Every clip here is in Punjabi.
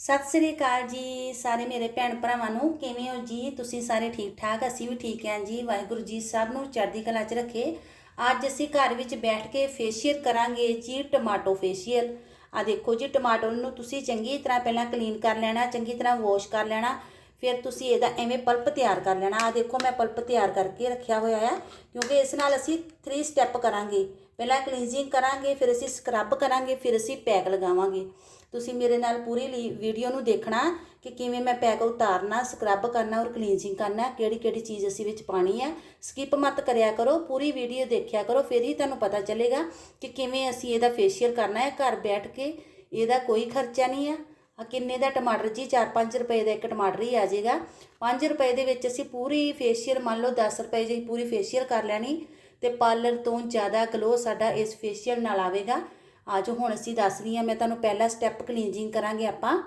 ਸਤਿ ਸ੍ਰੀ ਅਕਾਲ ਜੀ ਸਾਰੇ ਮੇਰੇ ਭੈਣ ਭਰਾਵਾਂ ਨੂੰ। ਕਿਵੇਂ ਹੋ ਜੀ? ਤੁਸੀਂ ਸਾਰੇ ਠੀਕ ਠਾਕ? ਅਸੀਂ ਵੀ ਠੀਕ ਹਾਂ ਜੀ। ਵਾਹਿਗੁਰੂ ਜੀ ਸਭ ਨੂੰ ਚੜ੍ਹਦੀ ਕਲਾ 'ਚ ਰੱਖੇ। ਅੱਜ ਅਸੀਂ ਘਰ ਵਿੱਚ ਬੈਠ ਕੇ ਫੇਸ਼ੀਅਲ ਕਰਾਂਗੇ ਜੀ ਟਮਾਟੋ ਫੇਸ਼ੀਅਲ ਆ ਦੇਖੋ ਜੀ ਟਮਾਟੋ ਨੂੰ ਤੁਸੀਂ ਚੰਗੀ ਤਰ੍ਹਾਂ ਪਹਿਲਾਂ ਕਲੀਨ ਕਰ ਲੈਣਾ, ਚੰਗੀ ਤਰ੍ਹਾਂ ਵਾਸ਼ ਕਰ ਲੈਣਾ। ਫਿਰ ਤੁਸੀਂ ਇਹਦਾ ਐਵੇਂ ਪਲਪ ਤਿਆਰ ਕਰ ਲੈਣਾ। ਆ ਦੇਖੋ ਮੈਂ ਪਲਪ ਤਿਆਰ ਕਰਕੇ ਰੱਖਿਆ ਹੋਇਆ ਹੈ ਕਿਉਂਕਿ ਇਸ ਨਾਲ ਅਸੀਂ 3 ਸਟੈਪ ਕਰਾਂਗੇ। ਪਹਿਲਾਂ ਕਲੀਨਜ਼ਿੰਗ ਕਰਾਂਗੇ, ਫਿਰ ਅਸੀਂ ਸਕਰਬ ਕਰਾਂਗੇ, ਫਿਰ ਅਸੀਂ ਪੈਕ ਲਗਾਵਾਂਗੇ। ਤੁਸੀਂ ਮੇਰੇ ਨਾਲ ਪੂਰੀ ਲੀ- ਵੀਡੀਓ ਨੂੰ ਦੇਖਣਾ ਕਿ ਕਿਵੇਂ ਮੈਂ ਪੈਕ ਉਤਾਰਨਾ ਸਕਰਬ ਕਰਨਾ ਔਰ ਕਲੀਨਜ਼ਿੰਗ ਕਰਨਾ ਕਿਹੜੀ ਕਿਹੜੀ ਚੀਜ਼ ਅਸੀਂ ਵਿੱਚ ਪਾਣੀ ਹੈ। ਸਕਿਪ ਮਤ ਕਰਿਆ ਕਰੋ, ਪੂਰੀ ਵੀਡੀਓ ਦੇਖਿਆ ਕਰੋ, ਫਿਰ ਹੀ ਤੁਹਾਨੂੰ ਪਤਾ ਚੱਲੇਗਾ ਕਿ ਕਿਵੇਂ ਅਸੀਂ ਇਹਦਾ ਫੇਸ਼ੀਅਲ ਕਰਨਾ ਹੈ। ਘਰ ਬੈਠ ਕੇ ਇਹਦਾ ਕੋਈ ਖਰਚਾ ਨਹੀਂ ਹੈ। ਆ ਕਿੰਨੇ ਦਾ ਟਮਾਟਰ ਜੀ? 4-5 ਰੁਪਏ ਦਾ ਇੱਕ ਟਮਾਟਰ ਹੀ ਆ ਜਾਏਗਾ। 5 ਰੁਪਏ ਦੇ ਵਿੱਚ ਅਸੀਂ ਪੂਰੀ ਫੇਸ਼ੀਅਲ ਮੰਨ ਲਓ 10 ਰੁਪਏ ਦੀ ਪੂਰੀ ਫੇਸ਼ੀਅਲ ਕਰ ਲੈਣੀ ਤੇ ਪਾਰਲਰ ਤੋਂ ਜ਼ਿਆਦਾ ਗਲੋ ਸਾਡਾ ਇਸ ਫੇਸ਼ੀਅਲ ਨਾਲ ਆਵੇਗਾ। ਆਜੋ, ਹੁਣ ਅਸੀਂ ਦੱਸ ਰਹੀ ਹਾਂ, ਮੈਂ ਤੁਹਾਨੂੰ ਪਹਿਲਾ ਸਟੈਪ ਕਲੀਨਜਿੰਗ ਕਰਾਂਗੇ ਆਪਾਂ।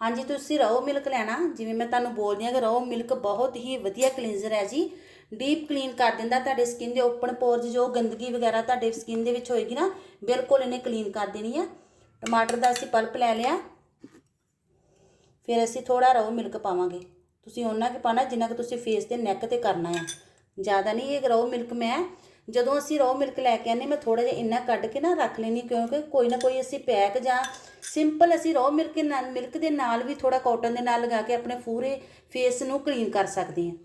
ਹਾਂਜੀ, ਤੁਸੀਂ ਰੋ ਮਿਲਕ ਲੈਣਾ। ਜਿਵੇਂ ਮੈਂ ਤੁਹਾਨੂੰ ਬੋਲਦੀ ਹਾਂ ਕਿ ਰੋ ਮਿਲਕ ਬਹੁਤ ਹੀ ਵਧੀਆ ਕਲੀਨਜ਼ਰ ਹੈ ਜੀ। ਡੀਪ ਕਲੀਨ ਕਰ ਦਿੰਦਾ ਤੁਹਾਡੇ ਸਕਿਨ ਦੇ ਓਪਨ ਪੋਰਸ ਜੋ ਗੰਦਗੀ ਵਗੈਰਾ ਤੁਹਾਡੇ ਸਕਿਨ ਦੇ ਵਿੱਚ ਹੋਏਗੀ ਨਾ, ਬਿਲਕੁਲ ਇਹਨੇ ਕਲੀਨ ਕਰ ਦੇਣੀ ਆ। ਟਮਾਟਰ ਦਾ ਅਸੀਂ ਪਲਪ ਲੈ ਲਿਆ। ਫਿਰ ਅਸੀਂ ਥੋੜਾ ਰੋ ਮਿਲਕ ਪਾਵਾਂਗੇ। ਤੁਸੀਂ ਉਹਨਾਂ ਕਿ ਪਾਣਾ ਜਿੰਨਾ ਕਿ ਤੁਸੀਂ ਫੇਸ ਤੇ ਨੈਕ ਤੇ ਕਰਨਾ ਆ। ਜ਼ਿਆਦਾ ਨਹੀਂ, ਇਹ ਰੋ ਮਿਲਕ ਮੈਂ। ਜਦੋਂ ਅਸੀਂ ਰੋ ਮਿਲਕ ਲੈ ਕੇ ਆਨੇ ਮੈਂ ਥੋੜਾ ਜਿਹਾ ਇੰਨਾ ਕੱਢ ਕੇ ਨਾ ਰੱਖ ਲੈਣੀ ਕਿਉਂਕਿ ਕੋਈ ਨਾ ਕੋਈ ਅਸੀਂ ਪੈਕ ਜਾਂ ਸਿੰਪਲ ਅਸੀਂ ਰੋ ਮਿਲਕ ਨਾਲ ਮਿਲਕ ਦੇ ਨਾਲ ਵੀ ਥੋੜਾ ਕਾਟਨ ਦੇ ਨਾਲ ਲਗਾ ਕੇ ਆਪਣੇ ਪੂਰੇ ਫੇਸ ਨੂੰ ਕਲੀਨ ਕਰ ਸਕਦੇ ਹਾਂ।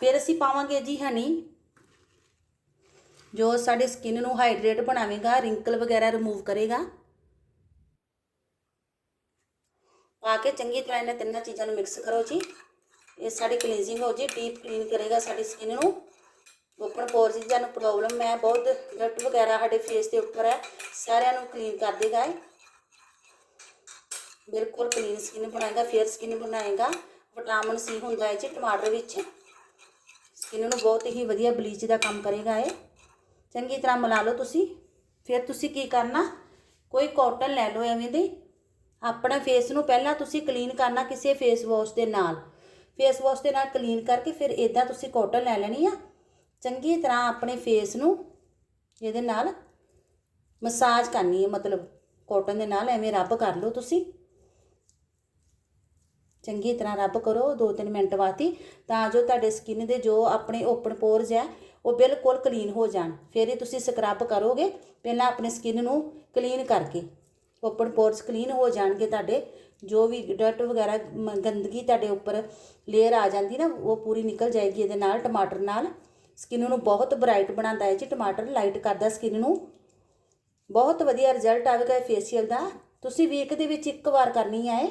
ਫਿਰ ਅਸੀਂ ਪਾਵਾਂਗੇ ਜੀ ਹਨੀ ਜੋ ਸਾਡੇ ਸਕਿਨ ਨੂੰ ਹਾਈਡਰੇਟ ਬਣਾਵੇਗਾ ਰਿੰਕਲ ਵਗੈਰਾ ਰਿਮੂਵ ਕਰੇਗਾ। ਪਾ ਕੇ ਚੰਗੀ ਤਰ੍ਹਾਂ ਇਹਨਾਂ ਤਿੰਨਾਂ ਚੀਜ਼ਾਂ ਨੂੰ ਮਿਕਸ ਕਰੋ ਜੀ। ਇਹ ਸਾਡੀ ਕਲੀਨਜ਼ਿੰਗ ਹੋ ਜੀ ਡੀਪ ਕਲੀਨ ਕਰੇਗਾ ਸਾਡੀ ਸਕਿਨ ਨੂੰ। ਓਪਨ ਪੋਰਸ ਦੀ ਜਾਨੂੰ ਪ੍ਰੋਬਲਮ ਹੈ ਬਹੁਤ ਡਰਟ ਵਗੈਰਾ ਸਾਡੇ ਫੇਸ ਦੇ ਉੱਪਰ ਹੈ, ਸਾਰਿਆਂ ਨੂੰ ਕਲੀਨ ਕਰ ਦੇਗਾ ਇਹ। ਬਿਲਕੁਲ ਕਲੀਨ ਸਕਿਨ ਬਣਾਏਗਾ ਫੇਅਰ ਸਕਿਨ ਬਣਾਏਗਾ ਵਿਟਾਮਿਨ ਸੀ ਹੁੰਦਾ ਹੈ ਜੀ ਟਮਾਟਰ ਵਿੱਚ। ਸਕਿਨ ਨੂੰ ਬਹੁਤ ਹੀ ਵਧੀਆ ਬਲੀਚ ਦਾ ਕੰਮ ਕਰੇਗਾ ਇਹ। ਚੰਗੀ ਤਰ੍ਹਾਂ ਮਿਲਾ ਲਓ ਤੁਸੀਂ। ਫਿਰ ਤੁਸੀਂ ਕੀ ਕਰਨਾ? ਕੋਈ ਕਾਟਨ ਲੈ ਲਓ ਐਵੇਂ ਦੀ। ਆਪਣਾ ਫੇਸ ਨੂੰ ਪਹਿਲਾਂ ਤੁਸੀਂ ਕਲੀਨ ਕਰਨਾ ਕਿਸੇ ਫੇਸ ਵਾਸ਼ ਦੇ ਨਾਲ। ਫੇਸ ਵਾਸ਼ ਦੇ ਨਾਲ ਕਲੀਨ ਕਰਕੇ ਫਿਰ ਇਦਾਂ ਤੁਸੀਂ ਕਾਟਨ ਲੈ ਲੈਣੀ ਆ। ਚੰਗੀ ਤਰ੍ਹਾਂ ਆਪਣੇ ਫੇਸ ਨੂੰ ਇਹਦੇ ਨਾਲ ਮਸਾਜ ਕਰਨੀ ਹੈ, ਮਤਲਬ ਕਾਟਨ ਦੇ ਨਾਲ ਐਵੇਂ ਰੱਬ ਕਰ ਲਓ ਤੁਸੀਂ। ਚੰਗੀ ਤਰ੍ਹਾਂ ਰੱਬ ਕਰੋ 2-3 ਮਿੰਟ ਵਾਸਤੇ, ਤਾਂ ਜੋ ਤੁਹਾਡੇ ਸਕਿਨ ਦੇ ਜੋ ਆਪਣੇ ਓਪਨ ਪੋਰਸ ਹੈ, ਉਹ ਬਿਲਕੁਲ ਕਲੀਨ ਹੋ ਜਾਣ। ਫਿਰ ਹੀ ਤੁਸੀਂ ਸਕਰਬ ਕਰੋਗੇ, ਪਹਿਲਾਂ ਆਪਣੇ ਸਕਿਨ ਨੂੰ ਕਲੀਨ ਕਰਕੇ। ਓਪਨ ਪੋਰਸ ਕਲੀਨ ਹੋ ਜਾਣਗੇ ਤੁਹਾਡੇ, ਜੋ ਵੀ ਡਰਟ ਵਗੈਰਾ ਗੰਦਗੀ ਤੁਹਾਡੇ ਉੱਪਰ ਲੇਅਰ ਆ ਜਾਂਦੀ ਨਾ, ਉਹ ਪੂਰੀ ਨਿਕਲ ਜਾਏਗੀ ਇਹਦੇ ਨਾਲ, ਟਮਾਟਰ ਨਾਲ। ਸਕਿਨ ਨੂੰ ਬਹੁਤ ਬ੍ਰਾਈਟ ਬਣਾਉਂਦਾ ਹੈ ਜੀ ਟਮਾਟਰ ਲਾਈਟ ਕਰਦਾ ਸਕਿਨ ਨੂੰ। ਬਹੁਤ ਵਧੀਆ ਰਿਜ਼ਲਟ ਆਵੇਗਾ ਇਹ ਫੇਸ਼ੀਅਲ ਦਾ। ਤੁਸੀਂ ਵੀਕ ਦੇ ਵਿੱਚ ਇੱਕ ਵਾਰ ਕਰਨੀ ਹੈ ਇਹ।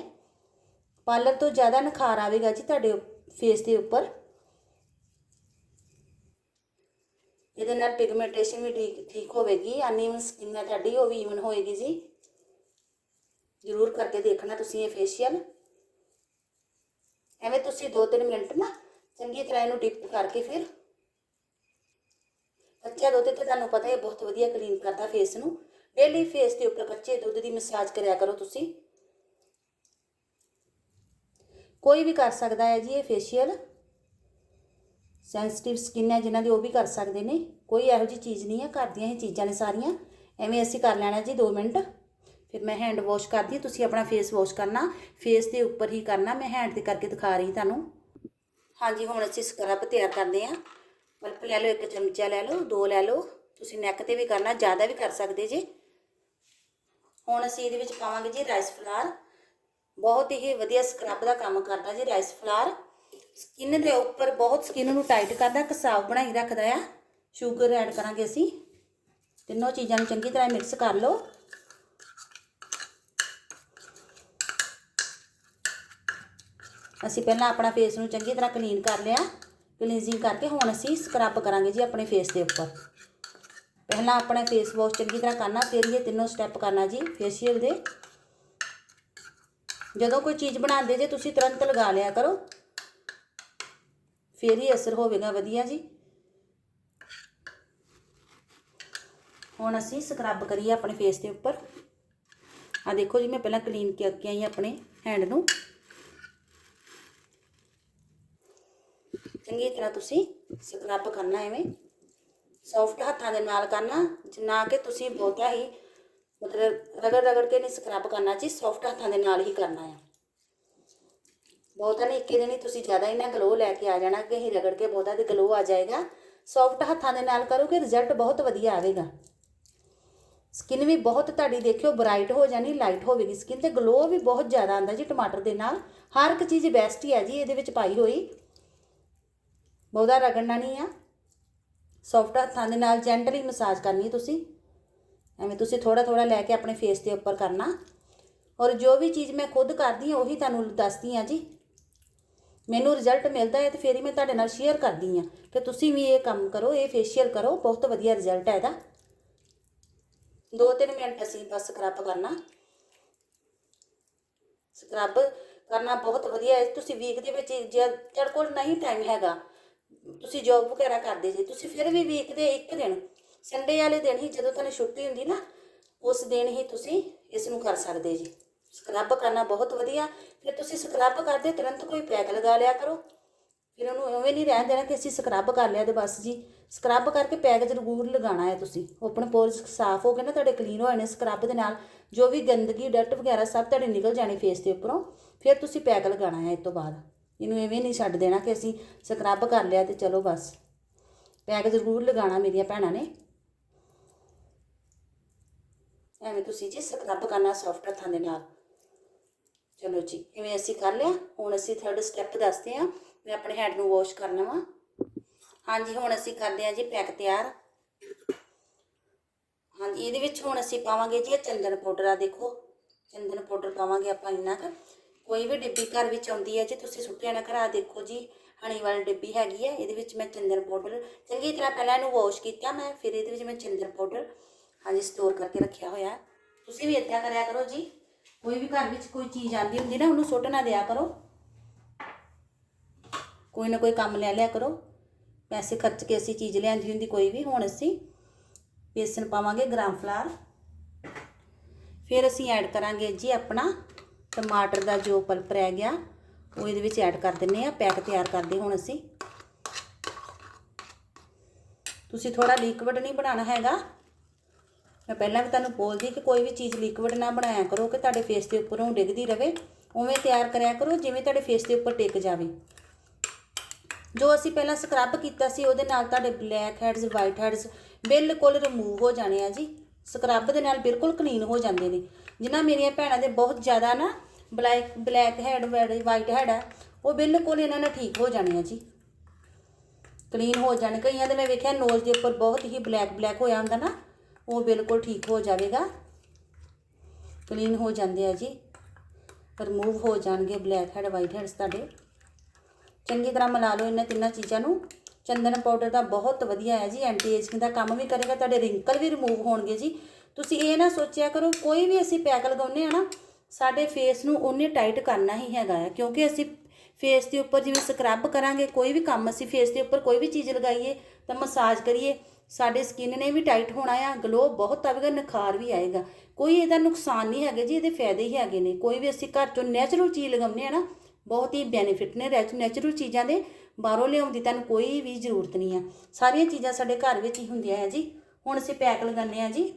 ਪਾਰਲਰ ਤੋਂ ਜ਼ਿਆਦਾ ਨਿਖਾਰ ਆਵੇਗਾ ਜੀ ਤੁਹਾਡੇ ਫੇਸ ਦੇ ਉੱਪਰ। ਇਹਦੇ ਨਾਲ ਪਿਗਮੈਂਟੇਸ਼ਨ ਵੀ ਠੀਕ ਠੀਕ ਹੋਵੇਗੀ ਅਨਈਵਨ ਸਕਿਨ ਹੈ ਤੁਹਾਡੀ, ਉਹ ਵੀ ਈਵਨ ਹੋਏਗੀ ਜੀ। ਜ਼ਰੂਰ ਕਰਕੇ ਦੇਖਣਾ ਤੁਸੀਂ ਇਹ ਫੇਸ਼ੀਅਲ ਐਵੇਂ ਤੁਸੀਂ 2-3 ਮਿੰਟ ਨਾ ਚੰਗੀ ਤਰ੍ਹਾਂ ਇਹਨੂੰ ਡਿਪ ਕਰਕੇ ਫਿਰ ਕੱਚਾ ਦੁੱਧ ਤੇ ਤੁਹਾਨੂੰ ਪਤਾ ਹੈ ਬਹੁਤ ਵਧੀਆ ਕਲੀਨ ਕਰਦਾ ਫੇਸ ਨੂੰ। ਡੇਲੀ ਫੇਸ ਦੇ ਉੱਪਰ ਕੱਚੇ ਦੁੱਧ ਦੀ ਮਸਾਜ ਕਰਿਆ ਕਰੋ ਤੁਸੀਂ। ਕੋਈ ਵੀ ਕਰ ਸਕਦਾ ਹੈ ਜੀ ਇਹ ਫੇਸ਼ੀਅਲ ਸੈਂਸਿਟਿਵ ਸਕਿਨ ਹੈ ਜਿਨ੍ਹਾਂ ਦੀ ਉਹ ਵੀ ਕਰ ਸਕਦੇ ਨੇ। ਕੋਈ ਇਹੋ ਜੀ ਚੀਜ਼ ਨਹੀਂ ਹੈ ਘਰ ਦੀਆਂ ਹੀ ਚੀਜ਼ਾਂ ਨੇ ਸਾਰੀਆਂ। ਐਵੇਂ ਅਸੀਂ ਕਰ ਲੈਣਾ ਜੀ 2 ਮਿੰਟ। ਫਿਰ ਮੈਂ ਹੈਂਡ ਵਾਸ਼ ਕਰਦੀ ਤੁਸੀਂ ਆਪਣਾ ਫੇਸ ਵਾਸ਼ ਕਰਨਾ। ਫੇਸ ਦੇ ਉੱਪਰ ਹੀ ਕਰਨਾ, ਮੈਂ ਹੈਂਡ ਤੇ ਕਰਕੇ ਦਿਖਾ ਰਹੀ ਤੁਹਾਨੂੰ। ਹਾਂਜੀ, ਹੁਣ ਅਸੀਂ ਸਕਰਬ ਤਿਆਰ ਕਰਦੇ ਹਾਂ। ਪਲਪ ਲੈ ਲਓ ਇੱਕ ਚਮਚਾ ਲੈ ਲਓ, ਦੋ ਲੈ ਲਓ। ਤੁਸੀਂ ਨੈਕ ਤੇ ਵੀ ਕਰਨਾ, ਜ਼ਿਆਦਾ ਵੀ ਕਰ ਸਕਦੇ ਜੀ। ਹੁਣ ਅਸੀਂ ਇਹਦੇ ਵਿੱਚ ਪਾਵਾਂਗੇ ਜੀ ਰਾਈਸ ਫਲਾਰ ਬਹੁਤ ਹੀ ਵਧੀਆ ਸਕਰਬ ਦਾ ਕੰਮ ਕਰਦਾ ਜੀ ਰਾਈਸ ਫਲਾਰ ਸਕਿਨ ਦੇ ਉੱਪਰ ਬਹੁਤ ਸਕਿਨ ਨੂੰ ਟਾਈਟ ਕਰਦਾ, ਕਸਾਵ ਬਣਾਈ ਰੱਖਦਾ ਆ। ਸ਼ੂਗਰ ਐਡ ਕਰਾਂਗੇ ਅਸੀਂ। ਤਿੰਨੋਂ ਚੀਜ਼ਾਂ ਨੂੰ ਚੰਗੀ ਤਰ੍ਹਾਂ ਮਿਕਸ ਕਰ ਲਓ। ਅਸੀਂ ਪਹਿਲਾਂ ਆਪਣਾ ਫੇਸ ਨੂੰ ਚੰਗੀ ਤਰ੍ਹਾਂ ਕਲੀਨ ਕਰ ਲਿਆ। ਕਲੀਨਜ਼ਿੰਗ ਕਰਕੇ ਹੁਣ ਅਸੀਂ ਸਕਰਬ ਕਰਾਂਗੇ ਜੀ ਆਪਣੇ ਫੇਸ ਦੇ ਉੱਪਰ। ਪਹਿਲਾਂ ਆਪਣਾ ਫੇਸ ਵਾਸ਼ ਚੰਗੀ ਤਰ੍ਹਾਂ ਕਰਨਾ, ਫਿਰ ਇਹ ਤਿੰਨੋਂ ਸਟੈਪ ਕਰਨਾ ਜੀ ਫੇਸ਼ੀਅਲ ਦੇ। ਜਦੋਂ ਕੋਈ ਚੀਜ਼ ਬਣਾਉਂਦੇ ਜੇ ਤੁਸੀਂ ਤੁਰੰਤ ਲਗਾ ਲਿਆ ਕਰੋ। ਫਿਰ ਹੀ ਅਸਰ ਹੋਵੇਗਾ ਵਧੀਆ ਜੀ। ਹੁਣ ਅਸੀਂ ਸਕਰਬ ਕਰੀਏ ਆਪਣੇ ਫੇਸ ਦੇ ਉੱਪਰ। ਆ ਦੇਖੋ ਜੀ, ਮੈਂ ਪਹਿਲਾਂ ਕਲੀਨ ਕਰਕੇ ਆਈ ਆਪਣੇ ਹੈਂਡ ਨੂੰ। ਚੰਗੀ ਤਰ੍ਹਾਂ ਤੁਸੀਂ ਸਕਰਬ ਕਰਨਾ ਐਵੇਂ। ਸੌਫਟ ਹੱਥਾਂ ਦੇ ਨਾਲ ਕਰਨਾ ਨਾ ਕਿ ਤੁਸੀਂ ਬਹੁਤਾ ਹੀ ਮਤਲਬ ਰਗੜ ਰਗੜ ਕੇ ਨਹੀਂ ਸਕਰੱਬ ਕਰਨਾ, ਜੀ ਸੌਫਟ ਹੱਥਾਂ ਦੇ ਨਾਲ ਹੀ ਕਰਨਾ ਆ। ਬਹੁਤਾ ਨਹੀਂ, ਇੱਕੇ ਦਿਨ ਹੀ ਤੁਸੀਂ ਜ਼ਿਆਦਾ ਹੀ ਨਾ ਗਲੋ ਲੈ ਕੇ ਆ ਜਾਣਾ ਕਿ ਅਸੀਂ ਰਗੜ ਕੇ ਬਹੁਤਾ ਤੇ ਗਲੋ ਆ ਜਾਏਗਾ। ਸੌਫਟ ਹੱਥਾਂ ਦੇ ਨਾਲ ਕਰੋਗੇ ਰਿਜ਼ਲਟ ਬਹੁਤ ਵਧੀਆ ਆਵੇਗਾ। ਸਕਿਨ ਵੀ ਬਹੁਤ ਤੁਹਾਡੀ ਦੇਖਿਓ ਬ੍ਰਾਈਟ ਹੋ ਜਾਣੀ ਲਾਈਟ ਹੋਵੇਗੀ। ਸਕਿਨ ਤੇ ਗਲੋ ਵੀ ਬਹੁਤ ਜ਼ਿਆਦਾ ਆਂਦਾ ਜੀ ਟਮਾਟਰ ਦੇ ਨਾਲ। ਹਰ ਇੱਕ ਚੀਜ਼ ਬੈਸਟ ਹੀ ਹੈ ਜੀ, ਇਹਦੇ ਵਿੱਚ ਪਾਈ ਹੋਈ। ਬਹੁਤਾ ਰਗੜਨਾ ਨਹੀਂ ਆ। ਸੌਫਟ ਹੱਥਾਂ ਦੇ ਨਾਲ ਜੈਂਟਲੀ ਮਸਾਜ ਕਰਨੀ ਹੈ ਤੁਸੀਂ। ਐਵੇਂ ਤੁਸੀਂ ਥੋੜਾ ਥੋੜਾ ਲੈ ਕੇ ਆਪਣੇ ਫੇਸ ਦੇ ਉੱਪਰ ਕਰਨਾ। ਔਰ ਜੋ ਵੀ ਚੀਜ਼ ਮੈਂ ਖੁਦ ਕਰਦੀ ਹਾਂ ਉਹੀ ਤੁਹਾਨੂੰ ਦੱਸਦੀ ਹਾਂ ਜੀ। ਮੈਨੂੰ ਰਿਜ਼ਲਟ ਮਿਲਦਾ ਹੈ ਤੇ ਫਿਰ ਹੀ ਮੈਂ ਤੁਹਾਡੇ ਨਾਲ ਸ਼ੇਅਰ ਕਰਦੀ ਹਾਂ ਕਿ ਤੁਸੀਂ ਵੀ ਇਹ ਕੰਮ ਕਰੋ, ਇਹ ਫੇਸ਼ੀਅਲ ਕਰੋ, ਬਹੁਤ ਵਧੀਆ ਰਿਜ਼ਲਟ ਹੈ ਇਹਦਾ। 2-3 ਮਿੰਟ ਅਸੀਂ ਬਸ ਸਕਰਬ ਕਰਨਾ। ਸਕਰਬ ਕਰਨਾ ਬਹੁਤ ਵਧੀਆ ਹੈ। ਤੁਸੀਂ ਵੀਕ ਦੇ ਵਿੱਚ ਜੇ ਤੁਹਾਡੇ ਕੋਲ ਨਹੀਂ ਟਾਈਮ ਹੈਗਾ ਤੁਸੀਂ ਜੋਬ ਵਗੈਰਾ ਕਰਦੇ ਜੀ, ਤੁਸੀਂ ਫਿਰ ਵੀ ਵੀਕ ਦੇ ਇੱਕ ਦਿਨ ਸੰਡੇ ਵਾਲੇ ਦਿਨ ਹੀ ਜਦੋਂ ਤੁਹਾਨੂੰ ਛੁੱਟੀ ਹੁੰਦੀ ਨਾ, ਉਸ ਦਿਨ ਹੀ ਤੁਸੀਂ ਇਸ ਨੂੰ ਕਰ ਸਕਦੇ ਜੀ। ਸਕਰਬ ਕਰਨਾ ਬਹੁਤ ਵਧੀਆ, ਫਿਰ ਤੁਸੀਂ ਸਕਰਬ ਕਰਦੇ ਤੁਰੰਤ ਕੋਈ ਪੈਕ ਲਗਾ ਲਿਆ ਕਰੋ। ਫਿਰ ਉਹਨੂੰ ਐਵੇਂ ਨਹੀਂ ਰਹਿਣ ਦੇਣਾ ਕਿ ਅਸੀਂ ਸਕਰਬ ਕਰ ਲਿਆ ਤੇ ਬਸ ਜੀ। ਸਕਰਬ ਕਰਕੇ ਪੈਕ ਜ਼ਰੂਰ ਲਗਾਉਣਾ ਹੈ ਤੁਸੀਂ। ਓਪਨ ਪੋਰਸ ਸਾਫ਼ ਹੋ ਗਏ ਨਾ ਤੁਹਾਡੇ ਕਲੀਨ ਹੋਏ ਨੇ ਸਕਰਬ ਦੇ ਨਾਲ। ਜੋ ਵੀ ਗੰਦਗੀ ਡਰਟ ਵਗੈਰਾ ਸਭ ਤੁਹਾਡੇ ਨਿਕਲ ਜਾਣੀ ਫੇਸ ਦੇ ਉੱਪਰੋਂ, ਫਿਰ ਤੁਸੀਂ ਪੈਕ ਲਗਾਉਣਾ ਹੈ ਇਸ ਤੋਂ ਬਾਅਦ। ਇਹਨੂੰ ਐਵੇਂ ਨਹੀਂ ਛੱਡ ਦੇਣਾ ਕਿ ਅਸੀਂ ਸਕਰੱਬ ਕਰ ਲਿਆ ਤੇ ਚਲੋ ਬਸ। ਪੈਕ ਜ਼ਰੂਰ ਲਗਾਉਣਾ ਮੇਰੀਆਂ ਭੈਣਾਂ ਨੇ। ਐਵੇਂ ਤੁਸੀਂ ਜੀ ਸਕਰੱਬ ਕਰਨਾ ਸੌਫਟ ਹੱਥਾਂ ਦੇ ਨਾਲ। ਚਲੋ ਜੀ, ਇਵੇਂ ਅਸੀਂ ਕਰ ਲਿਆ। ਹੁਣ ਅਸੀਂ ਥਰਡ ਸਟੈਪ ਦੱਸਦੇ ਹਾਂ। ਮੈਂ ਆਪਣੇ ਹੈਡ ਨੂੰ ਵਾਸ਼ ਕਰਨਾ ਵਾ ਹਾਂਜੀ, ਹੁਣ ਅਸੀਂ ਕਰਦੇ ਹਾਂ ਜੀ ਪੈਕ ਤਿਆਰ। ਹਾਂਜੀ, ਇਹਦੇ ਵਿੱਚ ਹੁਣ ਅਸੀਂ ਪਾਵਾਂਗੇ ਜੀ ਇਹ ਚੰਦਨ ਪਾਊਡਰ ਆ ਦੇਖੋ। ਚੰਦਨ ਪਾਊਡਰ ਪਾਵਾਂਗੇ ਆਪਾਂ ਇੰਨਾ ਕੁ। ਕੋਈ ਵੀ ਡਿੱਬੀ ਘਰ ਵਿੱਚ ਆਉਂਦੀ ਹੈ ਜੀ, ਤੁਸੀਂ ਸੁੱਟਿਆ ਨਾ ਘਰਾ ਦੇਖੋ ਜੀ। ਹਣੀ ਵਾਲੀ ਡਿੱਬੀ ਹੈਗੀ ਹੈ, ਇਹਦੇ ਵਿੱਚ ਮੈਂ ਚੰਦਨ ਪਾਊਡਰ ਚੰਗੀ ਤਰ੍ਹਾਂ ਪਹਿਲਾਂ ਇਹਨੂੰ ਵਾਸ਼ ਕੀਤਾ ਮੈਂ, ਫਿਰ ਇਹਦੇ ਵਿੱਚ ਮੈਂ ਚੰਦਨ ਪਾਊਡਰ ਹਾਂਜੀ ਸਟੋਰ ਕਰਕੇ ਰੱਖਿਆ ਹੋਇਆ। ਤੁਸੀਂ ਵੀ ਇਦਾਂ ਕਰਿਆ ਕਰੋ ਜੀ, ਕੋਈ ਵੀ ਘਰ ਵਿੱਚ ਕੋਈ ਚੀਜ਼ ਆਂਦੀ ਹੁੰਦੀ ਨਾ, ਉਹਨੂੰ ਸੁੱਟ ਨਾ ਦਿਆ ਕਰੋ। ਕੋਈ ਨਾ ਕੋਈ ਕੰਮ ਲੈ ਲਿਆ ਕਰੋ। ਪੈਸੇ ਖਰਚ ਕੇ ਅਸੀਂ ਚੀਜ਼ ਲਿਆਂਦੀ ਹੁੰਦੀ, ਕੋਈ ਵੀ ਹੁਣ ਅਸੀਂ ਬੇਸਨ ਪਾਵਾਂਗੇ, ਗ੍ਰਾਮ ਫਲਾਰ। ਫਿਰ ਅਸੀਂ ਐਡ ਕਰਾਂਗੇ ਜੀ ਆਪਣਾ ਟਮਾਟਰ ਦਾ ਜੋ ਪਲਪ ਰਹਿ ਗਿਆ, ਉਹ ਇਹਦੇ ਵਿੱਚ ਐਡ ਕਰ ਦਿੰਨੇ ਆ ਪੈਕ ਤਿਆਰ ਕਰਦੇ ਹੁਣ ਅਸੀਂ। ਤੁਸੀਂ ਥੋੜਾ ਲਿਕਵਿਡ ਨਹੀਂ ਬਣਾਉਣਾ ਹੈਗਾ। ਮੈਂ ਪਹਿਲਾਂ ਵੀ ਤੁਹਾਨੂੰ ਬੋਲਦੀ ਕਿ ਕੋਈ ਵੀ ਚੀਜ਼ ਲਿਕਵਿਡ ਨਾ ਬਣਾਇਆ ਕਰੋ, ਕਿ ਤੁਹਾਡੇ ਫੇਸ ਦੇ ਉੱਪਰੋਂ ਡਿੱਗਦੀ ਰਵੇ। ਉਵੇਂ ਤਿਆਰ ਕਰਿਆ ਕਰੋ, ਜਿਵੇਂ ਤੁਹਾਡੇ ਫੇਸ ਦੇ ਉੱਪਰ ਟਿਕ ਜਾਵੇ। ਜੋ ਅਸੀਂ ਪਹਿਲਾਂ ਸਕਰਬ ਕੀਤਾ ਸੀ, ਉਹਦੇ ਨਾਲ ਤੁਹਾਡੇ ਬਲੈਕ ਹੈਡਸ ਵਾਈਟ ਹੈਡਸ ਬਿਲਕੁਲ ਰਿਮੂਵ ਹੋ ਜਾਣੇ ਆ ਜੀ। ਸਕਰਬ ਦੇ ਨਾਲ ਬਿਲਕੁਲ ਕਲੀਨ ਹੋ ਜਾਂਦੇ ਨੇ। ਜਿਨ੍ਹਾਂ ਮੇਰੀਆਂ ਭੈਣਾਂ ਦੇ ਬਹੁਤ ਜ਼ਿਆਦਾ ਨਾ black black head white head ਆ, ਉਹ ਬਿਲਕੁਲ ਇਹਨਾਂ ਨਾਲ ਠੀਕ ਹੋ ਜਾਣੇ ਆ ਜੀ। ਕਲੀਨ ਹੋ ਜਾਣ। ਕਈਆਂ ਦੇ ਮੈਂ ਵੇਖਿਆ ਨੋਜ਼ ਦੇ ਉੱਪਰ ਬਹੁਤ ਹੀ ਬਲੈਕ ਬਲੈਕ ਹੋਇਆ ਹੁੰਦਾ ਨਾ, ਉਹ ਬਿਲਕੁਲ ਠੀਕ ਹੋ ਜਾਵੇਗਾ। ਕਲੀਨ ਹੋ ਜਾਂਦੇ ਆ ਜੀ। ਰਿਮੂਵ ਹੋ ਜਾਣਗੇ ਬਲੈਕ ਹੈਡ, ਵਾਈਟ ਹੈਡਸ ਤੁਹਾਡੇ। ਚੰਗੀ ਤਰ੍ਹਾਂ ਮਿਲਾ ਲਓ ਇਹਨਾਂ ਤਿੰਨਾਂ ਚੀਜ਼ਾਂ ਨੂੰ। ਚੰਦਨ ਪਾਊਡਰ ਦਾ ਬਹੁਤ ਵਧੀਆ ਹੈ ਜੀ। ਐਂਟੀ ਏਜਿੰਗ ਦਾ ਕੰਮ ਵੀ ਕਰੇਗਾ। ਤੁਹਾਡੇ ਰਿੰਕਲ ਵੀ ਰਿਮੂਵ ਹੋਣਗੇ ਜੀ। ਤੁਸੀਂ ਇਹ ਨਾ ਸੋਚਿਆ ਕਰੋ, ਕੋਈ ਵੀ ਅਸੀਂ ਪੈਕ ਲਗਾਉਂਦੇ ਆ ਨਾ, ਸਾਡੇ ਫੇਸ ਨੂੰ ਉਹਨੇ ਟਾਈਟ ਕਰਨਾ ਹੀ ਹੈਗਾ ਆ, ਕਿਉਂਕਿ ਅਸੀਂ ਫੇਸ ਦੇ ਉੱਪਰ ਜਿਵੇਂ ਸਕਰਬ ਕਰਾਂਗੇ, ਕੋਈ ਵੀ ਕੰਮ ਅਸੀਂ ਫੇਸ ਦੇ ਉੱਪਰ ਕੋਈ ਵੀ ਚੀਜ਼ ਲਗਾਈਏ, ਤਾਂ ਮਸਾਜ ਕਰੀਏ, ਸਾਡੇ ਸਕਿਨ ਨੇ ਵੀ ਟਾਈਟ ਹੋਣਾ ਆ ਗਲੋ ਬਹੁਤ ਆਵੇਗਾ ਨਿਖਾਰ ਵੀ ਆਏਗਾ। ਕੋਈ ਇਹਦਾ ਨੁਕਸਾਨ ਨਹੀਂ ਹੈਗਾ ਜੀ, ਇਹਦੇ ਫਾਇਦੇ ਹੀ ਹੈਗੇ ਨੇ। ਕੋਈ ਵੀ ਅਸੀਂ ਘਰ ਚੋਂ ਨੈਚੁਰਲ ਚੀਜ਼ ਲਗਾਉਂਦੇ ਆ ਨਾ, ਬਹੁਤ ਹੀ ਬੈਨੀਫਿਟ ਨੇ ਨੈਚੁਰਲ ਚੀਜ਼ਾਂ ਦੇ, ਬਾਹਰੋਂ ਲਿਆਉਣ ਦੀ ਤੁਹਾਨੂੰ ਕੋਈ ਵੀ ਜ਼ਰੂਰਤ ਨਹੀਂ ਆ। ਸਾਰੀਆਂ ਚੀਜ਼ਾਂ ਸਾਡੇ ਘਰ ਵਿੱਚ ਹੀ ਹੁੰਦੀਆਂ ਆ ਜੀ। ਹੁਣ ਅਸੀਂ ਪੈਕ ਲਗਾਉਂਦੇ ਆ ਜੀ।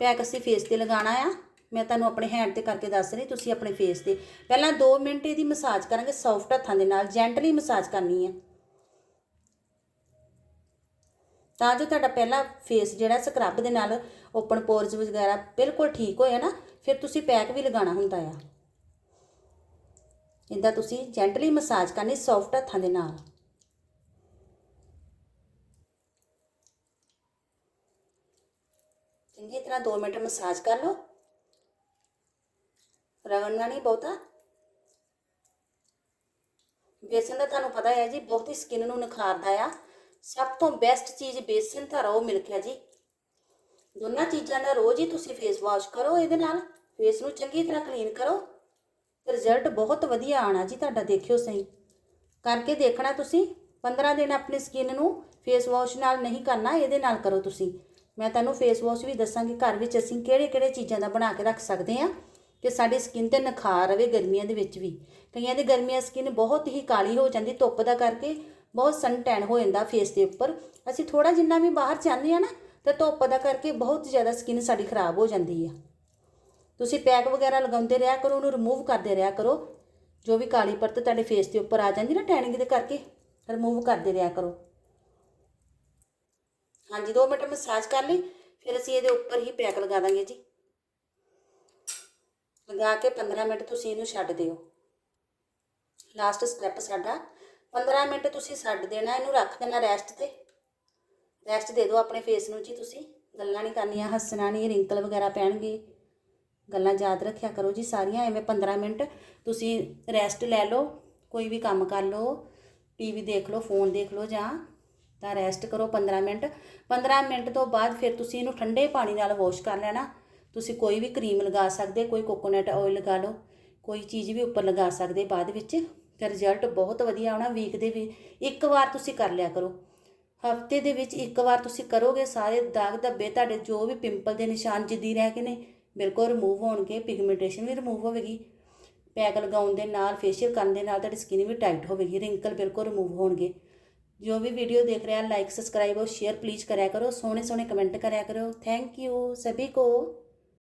ਪੈਕ ਅਸੀਂ ਫੇਸ ਤੇ ਲਗਾਉਣਾ ਆ। ਮੈਂ ਤੁਹਾਨੂੰ ਆਪਣੇ ਹੈਂਡ ਤੇ ਕਰਕੇ ਦੱਸ ਰਹੀ ਤੁਸੀਂ ਆਪਣੇ ਫੇਸ ਤੇ। ਪਹਿਲਾਂ 2 ਮਿੰਟ ਇਹਦੀ ਮਸਾਜ ਕਰਾਂਗੇ ਸੌਫਟ ਹੱਥਾਂ ਦੇ ਨਾਲ ਜੈਂਟਲੀ ਮਸਾਜ ਕਰਨੀ ਹੈ ਤਾਂ ਜੋ ਤੁਹਾਡਾ ਪਹਿਲਾ ਫੇਸ ਜਿਹੜਾ ਸਕਰਬ ਦੇ ਨਾਲ ਓਪਨ ਪੋਰਸ ਵਗੈਰਾ ਬਿਲਕੁਲ ਠੀਕ ਹੋਇਆ ਨਾ, ਫਿਰ ਤੁਸੀਂ ਪੈਕ ਵੀ ਲਗਾਉਣਾ ਹੁੰਦਾ ਆ। ਇੰਦਾ ਤੁਸੀਂ ਜੈਂਟਲੀ ਮਸਾਜ ਕਰਨੀ ਸੌਫਟ ਹੱਥਾਂ ਦੇ ਨਾਲ। ਚੰਗੀ ਤਰ੍ਹਾਂ 2 ਮਿੰਟ ਮਸਾਜ ਕਰ ਲਓ। ਰਗੜਨਾ ਨਹੀਂ ਬਹੁਤਾ। ਬੇਸਨ ਦਾ ਤੁਹਾਨੂੰ ਪਤਾ ਹੈ ਜੀ, ਬਹੁਤ ਹੀ ਸਕਿਨ ਨੂੰ ਨਿਖਾਰਦਾ ਆ। ਸਭ ਤੋਂ ਬੈਸਟ ਚੀਜ਼ ਬੇਸਨ ਦਾ ਰੋ ਮਿਲਕ ਹੈ ਜੀ। ਦੋਨਾਂ ਚੀਜ਼ਾਂ ਦਾ ਰੋਜ਼ ਹੀ ਤੁਸੀਂ ਫੇਸ ਵਾਸ਼ ਕਰੋ ਇਹਦੇ ਨਾਲ। ਫੇਸ ਨੂੰ ਚੰਗੀ ਤਰ੍ਹਾਂ ਕਲੀਨ ਕਰੋ। ਰਿਜ਼ਲਟ ਬਹੁਤ ਵਧੀਆ ਆਣਾ ਜੀ ਤੁਹਾਡਾ, ਦੇਖਿਓ ਸਹੀ। ਕਰਕੇ ਦੇਖਣਾ ਤੁਸੀਂ। 15 ਦਿਨ ਆਪਣੀ ਸਕਿਨ ਨੂੰ ਫੇਸ ਵਾਸ਼ ਨਾਲ ਨਹੀਂ ਕਰਨਾ, ਇਹਦੇ ਨਾਲ ਕਰੋ ਤੁਸੀਂ। ਮੈਂ ਤੁਹਾਨੂੰ ਫੇਸ ਵਾਸ਼ ਵੀ ਦੱਸਾਂਗੀ, ਘਰ ਵਿੱਚ ਅਸੀਂ ਕਿਹੜੇ ਕਿਹੜੇ ਚੀਜ਼ਾਂ ਦਾ ਬਣਾ ਕੇ ਰੱਖ ਸਕਦੇ ਹਾਂ ਕਿ ਸਾਡੀ ਸਕਿਨ ਤੇ ਨਿਖਾਰ ਰਵੇ ਗਰਮੀਆਂ ਦੇ ਵਿੱਚ ਵੀ। ਕਈਆਂ ਦੀ ਗਰਮੀਆਂ ਸਕਿਨ ਬਹੁਤ ਹੀ ਕਾਲੀ ਹੋ ਜਾਂਦੀ, ਧੁੱਪ ਦਾ ਕਰਕੇ ਬਹੁਤ ਸਨ ਟੈਨ ਹੋ ਜਾਂਦਾ ਫੇਸ ਦੇ ਉੱਪਰ। ਅਸੀਂ ਥੋੜਾ ਜਿੰਨਾ ਵੀ ਬਾਹਰ ਜਾਂਦੇ ਆ ਨਾ, ਤੇ ਧੁੱਪ ਦਾ ਕਰਕੇ ਬਹੁਤ ਜ਼ਿਆਦਾ ਸਕਿਨ ਸਾਡੀ ਖਰਾਬ ਹੋ ਜਾਂਦੀ ਆ। ਤੁਸੀਂ ਪੈਕ ਵਗੈਰਾ ਲਗਾਉਂਦੇ ਰਿਹਾ ਕਰੋ, ਉਹਨੂੰ ਰਿਮੂਵ ਕਰਦੇ ਰਿਹਾ ਕਰੋ। ਜੋ ਵੀ ਕਾਲੀ ਪਰਤ ਤੁਹਾਡੇ ਫੇਸ ਦੇ ਉੱਪਰ ਆ ਜਾਂਦੀ ਨਾ ਟੈਨਿੰਗ ਦੇ ਕਰਕੇ ਰਿਮੂਵ ਕਰਦੇ ਰਿਹਾ ਕਰੋ। ਹਾਂਜੀ 2 ਮਿੰਟ ਮਸਾਜ ਕਰ ਲਈ, ਫਿਰ ਅਸੀਂ ਇਹਦੇ ਉੱਪਰ ਹੀ ਪੈਕ ਲਗਾ ਦਾਂਗੇ ਜੀ। ਲਗਾ ਕੇ 15 ਮਿੰਟ ਤੁਸੀਂ ਇਹਨੂੰ ਛੱਡ ਦਿਓ। ਲਾਸਟ ਸਟੈਪ ਸਾਡਾ 15 ਮਿੰਟ ਤੁਸੀਂ ਛੱਡ ਦੇਣਾ, ਇਹਨੂੰ ਰੱਖ ਦੇਣਾ ਰੈਸਟ ਤੇ। ਰੈਸਟ ਦੇ ਦਿਓ ਆਪਣੇ ਫੇਸ ਨੂੰ ਜੀ ਤੁਸੀਂ। ਗੱਲਾਂ ਨਹੀਂ ਕਰਨੀਆਂ, ਹੱਸਣਾ ਨਹੀਂ ਰਿੰਕਲ ਵਗੈਰਾ ਪੈਣਗੇ। ਗੱਲਾਂ ਯਾਦ ਰੱਖਿਆ ਕਰੋ ਜੀ ਸਾਰੀਆਂ, ਐਵੇਂ 15 ਮਿੰਟ ਤੁਸੀਂ ਰੈਸਟ ਲੈ ਲਓ, ਕੋਈ ਵੀ ਕੰਮ ਕਰ ਲਓ ਟੀਵੀ ਦੇਖ ਲਓ ਫੋਨ ਦੇਖ ਲਓ ਜਾਂ ਤਾਂ ਰੈਸਟ ਕਰੋ 15 ਮਿੰਟ। 15 ਮਿੰਟ ਤੋਂ ਬਾਅਦ ਫਿਰ ਤੁਸੀਂ ਇਹਨੂੰ ਠੰਡੇ ਪਾਣੀ ਨਾਲ ਵਾਸ਼ ਕਰ ਲੈਣਾ। ਤੁਸੀਂ ਕੋਈ ਵੀ ਕਰੀਮ ਲਗਾ ਸਕਦੇ, ਕੋਈ ਕੋਕੋਨਟ ਆਇਲ ਲਗਾ ਲਓ, ਕੋਈ ਚੀਜ਼ ਵੀ ਉੱਪਰ ਲਗਾ ਸਕਦੇ ਬਾਅਦ ਵਿੱਚ। ਤੇ ਰਿਜ਼ਲਟ ਬਹੁਤ ਵਧੀਆ ਆਉਣਾ ਵੀਕ ਦੇ ਵੀ ਇੱਕ ਵਾਰ ਤੁਸੀਂ ਕਰ ਲਿਆ ਕਰੋ। ਹਫ਼ਤੇ ਦੇ ਵਿੱਚ ਇੱਕ ਵਾਰ ਤੁਸੀਂ ਕਰੋਗੇ, ਸਾਰੇ ਦਾਗ ਧੱਬੇ ਤੁਹਾਡੇ ਜੋ ਵੀ ਪਿੰਪਲ ਦੇ ਨਿਸ਼ਾਨ ਜਿੱਦੀ ਰਹਿ ਗਏ ਨੇ, ਬਿਲਕੁਲ ਰਿਮੂਵ ਹੋਣਗੇ ਪਿਗਮੈਂਟੇਸ਼ਨ ਵੀ ਰਿਮੂਵ ਹੋਵੇਗੀ। ਪੈਕ ਲਗਾਉਣ ਦੇ ਨਾਲ ਫੇਸ਼ੀਅਲ ਕਰਨ ਦੇ ਨਾਲ ਤੁਹਾਡੀ ਸਕਿਨ ਵੀ ਟਾਈਟ ਹੋਵੇਗੀ ਰਿੰਕਲ ਬਿਲਕੁਲ ਰਿਮੂਵ ਹੋਣਗੇ। ਜੋ ਵੀ ਵੀਡੀਓ ਦੇਖ ਰਿਹਾ ਲਾਈਕ ਸਬਸਕ੍ਰਾਈਬ ਔਰ ਸ਼ੇਅਰ ਪਲੀਜ਼ ਕਰਿਆ ਕਰੋ ਸੋਹਣੇ ਸੋਹਣੇ ਕਮੈਂਟ ਕਰਿਆ ਕਰੋ। ਥੈਂਕ ਯੂ ਸਭੀ ਕੋ।